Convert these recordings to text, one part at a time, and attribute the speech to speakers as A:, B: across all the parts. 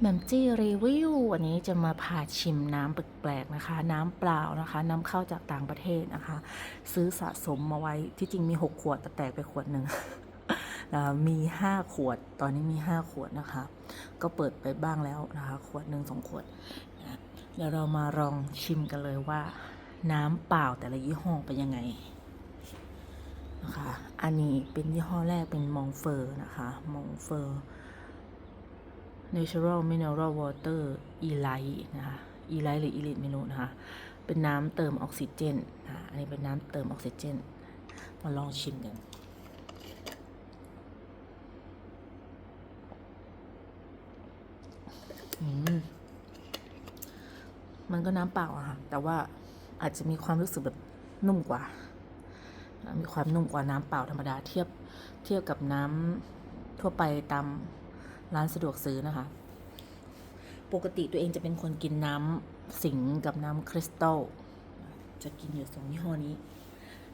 A: แหม่มจี้รีวิววันนี้จะมาพาชิมน้ำแปลกๆนะคะ น้ำเปล่านะคะน้ำเข้าจากต่างประเทศนะคะ ซื้อสะสมมาไว้ที่จริงมี 6 ขวดแต่แตกไปขวดหนึ่งแล้วมี 5 ขวด ตอนนี้มี 5 ขวดนะคะ ก็เปิดไปบ้างแล้วนะคะ ขวดหนึ่งสองขวดเดี๋ยวเรามาลองชิมกันเลยว่า น้ำเปล่าแต่ละยี่ห้อเป็นยังไงนะคะ อันนี้เป็นยี่ห้อแรกเป็นมองเฟอร์นะคะ มองเฟอร์ Natural Mineral Water e l i t e นะคะ e l i t e หรือ e l i t e ไม่รู้นะคะ เป็นน้ำเติมออกซิเจนนะอันนี้เป็นน้ำเติมออกซิเจน มาลองชิมกันมมันก็น้ำเปล่าอะค่ะ แต่ว่าอาจจะมีความรู้สึกแบบนุ่มกว่า มีความนุ่มกว่าน้ำเปล่าธรรมดาเทียบเทียบกับน้ำทั่วไปตาม ร้านสะดวกซื้อนะคะ ปกติตัวเองจะเป็นคนกินน้ำสิงกับน้ำคริสตัลจะกินอยู่สองยี่ห้อนี้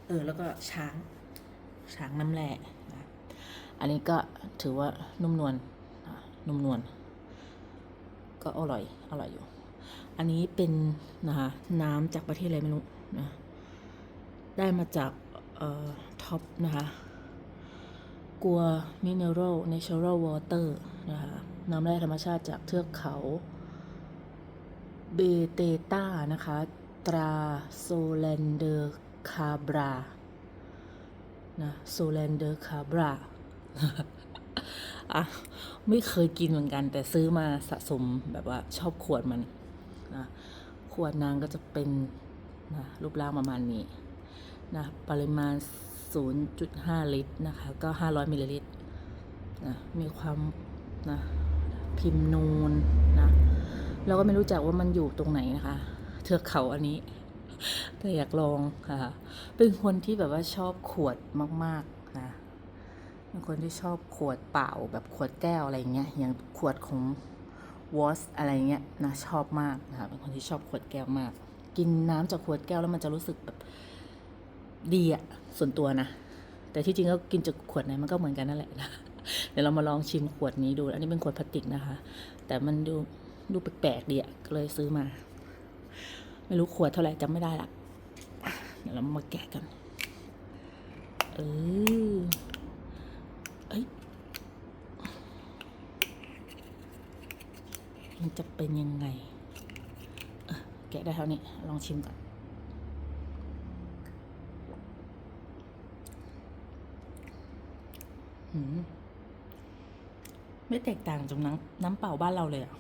A: เออ แล้วก็ช้าง ช้างน้ำแร่นะอันนี้ก็ถือว่านุ่มนวลนนุ่มนวลก็อร่อย อร่อยอยู่ อันนี้เป็นนะคะน้ำจากประเทศอะไรไม่รู้นะ ได้มาจากเอ่อท็อปนะคะ กัวมิเนอรัลเนเชอรัลวอเตอร์นะคะน้ำแร่ธรรมชาติจากเทือกเขา เบเตต้านะคะ ตราโซแลนเดอร์คาบรานะโซแลนเดอร์คาบราอะ ไม่เคยกินเหมือนกัน แต่ซื้อมาสะสมแบบว่าชอบขวดมันนะขวดนางก็จะเป็นนะรูปร่างประมาณนี้นะปริมาณ 0.5 ลิตรนะคะ ก็ 500มิลลิลิตรนะมีความนะพิมพ์นูนนะเราก็ไม่รู้จักว่ามันอยู่ตรงไหนนะคะ เทือกเขาอันนี้ แต่อยากลองค่ะ เป็นคนที่แบบว่าชอบขวดมากๆนะเป็นคนที่ชอบขวดเปล่าแบบขวดแก้วอะไรเงี้ยอย่างขวดของวอสอะไรเงี้ยนะชอบมากนะคะเป็นคนที่ชอบขวดแก้วมาก กินน้ำจากขวดแก้วแล้วมันจะรู้สึกแบบ ดีอะส่วนตัวนะ แต่ที่จริงก็กินจากขวดไหนมันก็เหมือนกันนั่นแหละนะเดี๋ยวเรามาลองชิมขวดนี้ดู อันนี้เป็นขวดพลาสติกนะคะ แต่มันดูดูแปลกๆดีอะก็เลยซื้อมา ไม่รู้ขวดเท่าไหร่จำไม่ได้ละเดี๋ยวเรามาแกะกันเออเอ้ยมันจะเป็นยังไงแกะได้เท่านี้ ลองชิมก่อน อืม ไม่แตกต่างจากน้ำน้ำเปล่าบ้านเราเลยอะ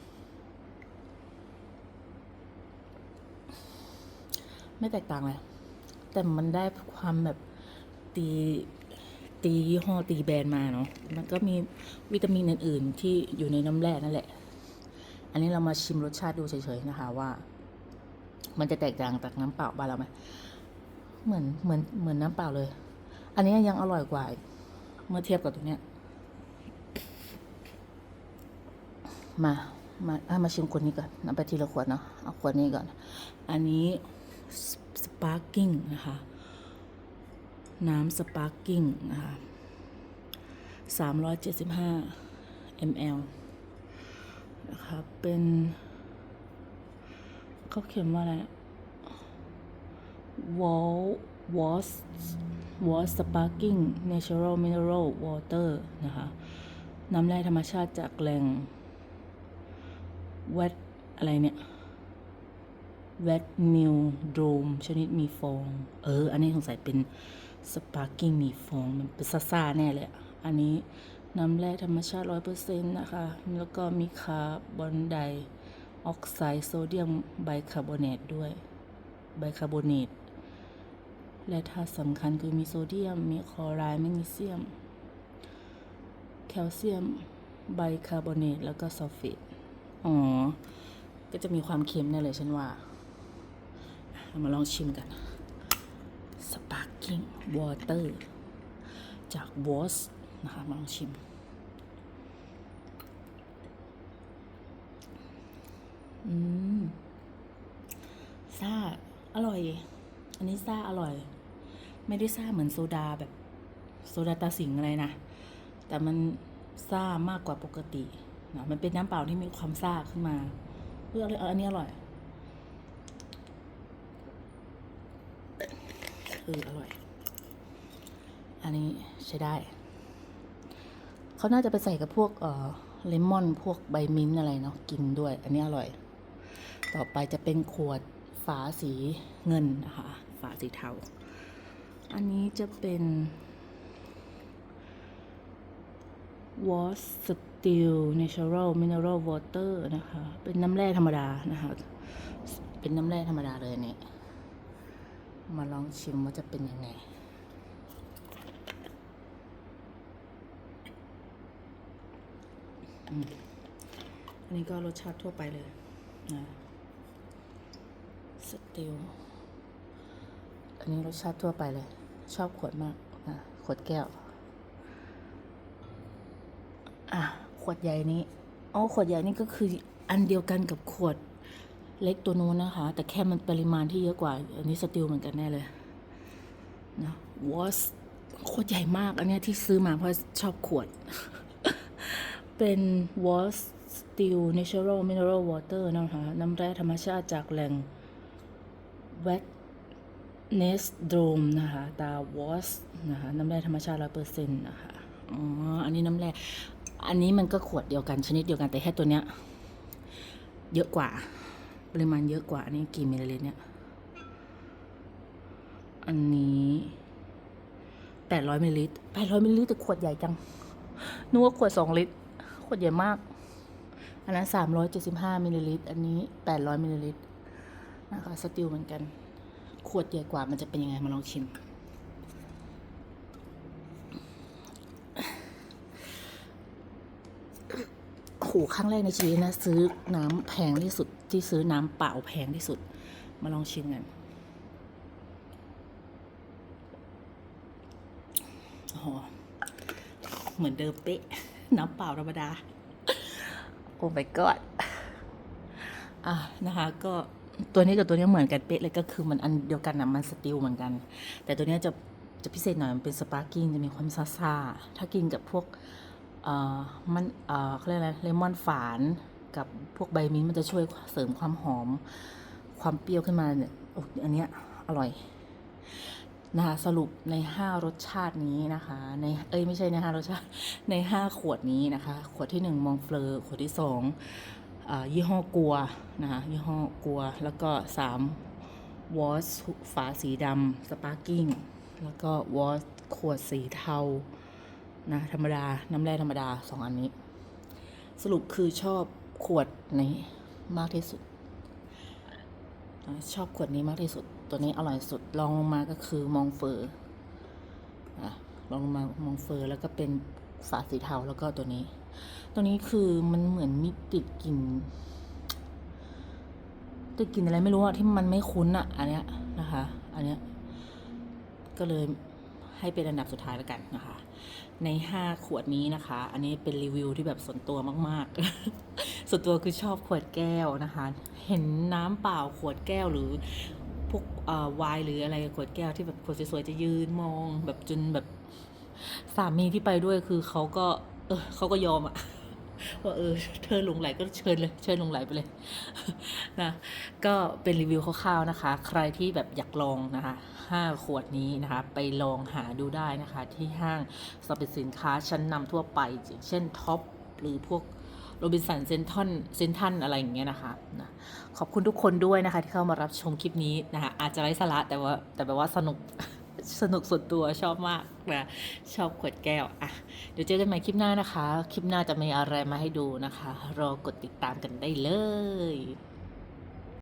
A: ไม่แตกต่างเลย แต่มันได้ความแบบตีตียี่ห้อตีแบรนด์มาเนาะ มันก็มีวิตามินอื่น ๆ ที่อยู่ในน้ำแร่นั่นแหละ อันนี้เรามาชิมรสชาติดูเฉยๆนะคะว่า มันจะแตกต่างจากน้ำเปล่าบ้านเราไหมเหมือนเหมือนเหมือนน้ำเปล่าเลย อันนี้ยังอร่อยกว่า เมื่อเทียบกับตัวเนี้ย มา มาเอามาชิมขวดนี้ก่อนนำไปทีละขวดเนาะ เอาขวดนี้ก่อน อันนี้สปาร์กิ้งนะคะ น้ำสปาร์กิ้งนะคะสามร้อยเจ็ดสิบห้า ml นะคะเป็นเขาเขียนว่าอะไร wall was was sparking natural mineral water นะคะ น้ำแร่ธรรมชาติจากแหล่ง wet อะไรเนี่ย wet new dome ชนิดมีฟอง เออ อันนี้สงสัยเป็น sparking มีฟอง มันเป็นซ่าๆแน่เลยอะอันนี้น้ำแร่ธรรมชาติ100%นะคะ แล้วก็มีคาร์บอนไดออกไซด์โซเดียมไบคาร์บอเนตด้วย ไบคาร์บอเนต และธาตุสำคัญคือมีโซเดียม มีคลอไรด์แมกนีเซียม แคลเซียม ไบคาร์บอเนต แล้วก็ซัลเฟต อ๋อ ก็จะมีความเค็มแน่เลยฉันว่า เรามาลองชิมกัน Sparking Water จาก w a s นะคะ มาลองชิมอืมซ่าอร่อย อันนี้ซ่าอร่อย ไม่ได้ซ่าเหมือนโซดาแบบโซดาตาสิงอะไรนะ แต่มันซ่ามากกว่าปกตินะมันเป็นน้ำเปล่าที่มีความซ่าขึ้นมาเออเอาอันนี้อร่อยเอออร่อย อันนี้ใช้ได้ เขาน่าจะไปใส่กับพวกเอ่อเลมอนพวกใบมิ้นท์อะไรเนาะกินด้วย อันนี้อร่อย ต่อไปจะเป็นขวดฝาสีเงินนะคะฝาสีเทา อันนี้จะเป็น was steel natural mineral water นะคะ เป็นน้ำแร่ธรรมดานะคะ เป็นน้ำแร่ธรรมดาเลยอันนี่มาลองชิมว่าจะเป็นยังไงอันนี้ก็รสชาติทั่วไปเลยนะสติลอันนี้รสชาติทั่วไปเลย ชอบขวดมากนะขวดแก้ว อะ ขวดใหญ่นี้อ๋อขวดใหญ่นี่ก็คืออันเดียวกันกับขวดเล็กตัวนู้นนะคะ แต่แค่มันปริมาณที่เยอะกว่า อันนี้สติลเหมือนกันแน่เลยนะวอสขวดใหญ่มาก อันเนี้ยที่ซื้อมาเพราะชอบขวด เป็น was steel natural mineral water นะคะ น้ำแร่ธรรมชาติจากแหล่ง wet nest dome นะคะ ตา was นะคะน้ำแร่ธรรมชาติร้อยเปอร์เซ็นต์นะคะอ๋ออันนี้น้ำแร่อันนี้มันก็ขวดเดียวกันชนิดเดียวกันแต่แค่ตัวเนี้ย เยอะกว่า ปริมาณเยอะกว่า อันนี้กี่มิลลิลิตรเนี่ย อันนี้แปดร้อยมิลลิลิตรแปดร้อยมิลลิลิตรแต่ขวดใหญ่จังนึกว่าขวดสองลิตร ขวดใหญ่มาก อันนั้นสามร้อยเจ็ดสิบห้ามิลลิลิตร อันนี้แปดร้อยมิลลิลิตรนะคะสติลเหมือนกัน ขวดใหญ่กว่ามันจะเป็นยังไงมาลองชิม โหครั้งแรกในชีวิตนะ ซื้อน้ำแพงที่สุด ที่ซื้อน้ำเปล่าแพงที่สุด มาลองชิมกันโอ้โหเหมือนเดิมเป๊ะ น้ำเปล่าธรรมดา โอ้ my god อะนะคะก็ ตัวนี้กับตัวนี้เหมือนกันเป๊ะเลยก็คือมันอันเดียวกันนะมันสติลเหมือนกัน แต่ตัวนี้จะจะพิเศษหน่อยมันเป็นสปาร์กิ้งจะมีความซาซาถ้ากินกับพวกเอ่อมันเอ่อเขาเรียกอะไรเลมอนฝานกับพวกใบมิ้นมันจะช่วยเสริมความหอม ความเปรี้ยวขึ้นมาเนี่ยอันเนี้ยอร่อยนะคะสรุปใน 5 รสชาตินี้นะคะ ในเอ้ยไม่ใช่ใน 5 รสชาติใน 5 ขวดนี้นะคะ ขวดที่ 1 มองเฟลอขวดที่2อ่า ยี่ห้อกัวนะคะยี่ห้อกัว แล้วก็ 3 วอสฝาสีดำสปาร์กิ้ง แล้วก็วอสขวดสีเทานะธรรมดา น้ำแร่ธรรมดา 2 อันนี้ สรุปคือชอบขวดนี้มากที่สุด ชอบขวดนี้มากที่สุด ตัวนี้อร่อยสุดลองลงมาก็คือมองเฟอร์อะลองลงมามองเฟอร์แล้วก็เป็นฝาสีเทาแล้วก็ตัวนี้ ตัวนี้คือมันเหมือนมีติดกลิ่นติดกลิ่นอะไรไม่รู้อะที่มันไม่คุ้นอะอันเนี้ยนะคะ อันเนี้ยก็เลยให้เป็นอันดับสุดท้ายแล้วกันนะคะ ใน 5 ขวดนี้นะคะ อันนี้เป็นรีวิวที่แบบส่วนตัวมาก ๆ ส่วนตัวคือชอบขวดแก้วนะคะ เห็นน้ำเปล่าขวดแก้วหรือพวกวน์หรืออะไรขวดแก้วที่แบบคนสวยๆจะยืนมอง แบบจนแบบสามีที่ไปด้วยคือเขาก็ เออเขาก็ยอมอะว่าเออเธอหลงไหลก็เชิญเลยเชิญหลงไหลไปเลยนะก็เป็นรีวิวคร่าวๆนะคะ ใครที่แบบอยากลองนะคะห้าขวดนี้นะคะ ไปลองหาดูได้นะคะ ที่ห้างสรรพสินค้าชั้นนำทั่วไป เช่นท็อปหรือพวกโรบินสันเซนทอนเซนทันอะไรอย่างเงี้ยนะคะนะขอบคุณทุกคนด้วยนะคะ ที่เข้ามารับชมคลิปนี้นะคะอาจจะไร้สาระแต่ว่าแต่แบบว่าสนุก สนุกส่วนตัวชอบมากนะชอบขวดแก้วอะเดี๋ยวเจอกันใหม่คลิปหน้านะคะ คลิปหน้าจะมีอะไรมาให้ดูนะคะ รอกดติดตามกันได้เลย